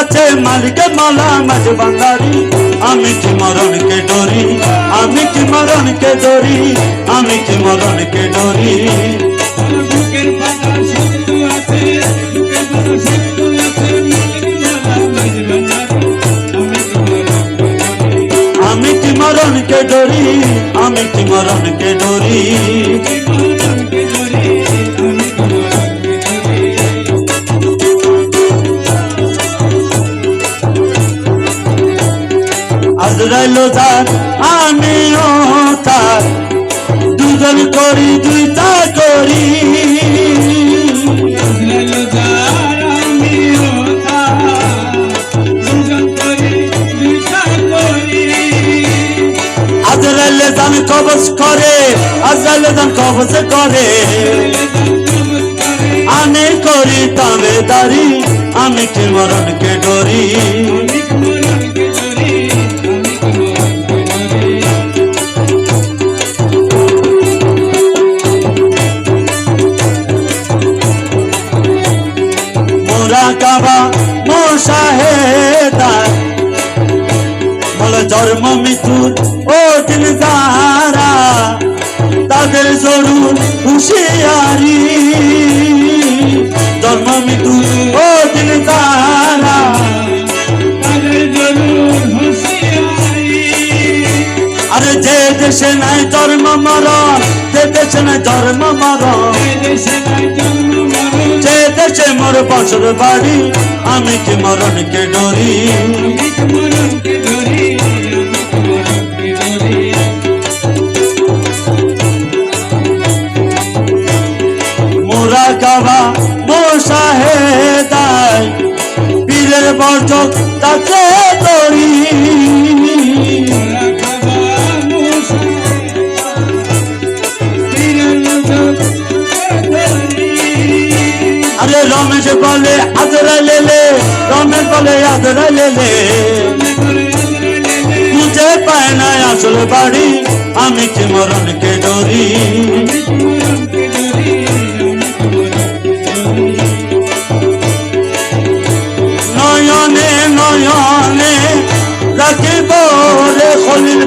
আছে মালিকের মালা মাঝ বাঙালি। আমি কি মরণকে ডরি? আমি কি মরণকে ডরি? আমি কি মরণকে ডরি? শব্দ শব্দ আমি কি মরণকে ডরি? আমি কি মরণকে ডরি? আজরাইলো যার আমিও তার। দুজন করি, দুইটা করি। আজরাইলে যান কবজ করে, আজরাইলে যান কবজ করে। আমি করি তবে দারি আমি কি মরণকে ডরি। কাবা মোশাহেদার বলে জন্ম মৃত্যুর দিন যারা, তাদের জরুর হুশিয়ারি। জন্ম মৃত্যু ও দিন যারা আরে যে দেশে নাই জন্ম মরণ, যে দেশে নাই জন্ম মরণ বছর বাড়ি আমি কি মরণকে ডরি? মোরা কাবা মোশাহেদায় পীরের বর্জক তাকে করি আদরাইলে রমের বলে আদরাইলে খুঁজে পায় না আসল বাড়ি, আমি কি মরণকে ডরি? নয়নে নয়নে, রাখিব রে খলিল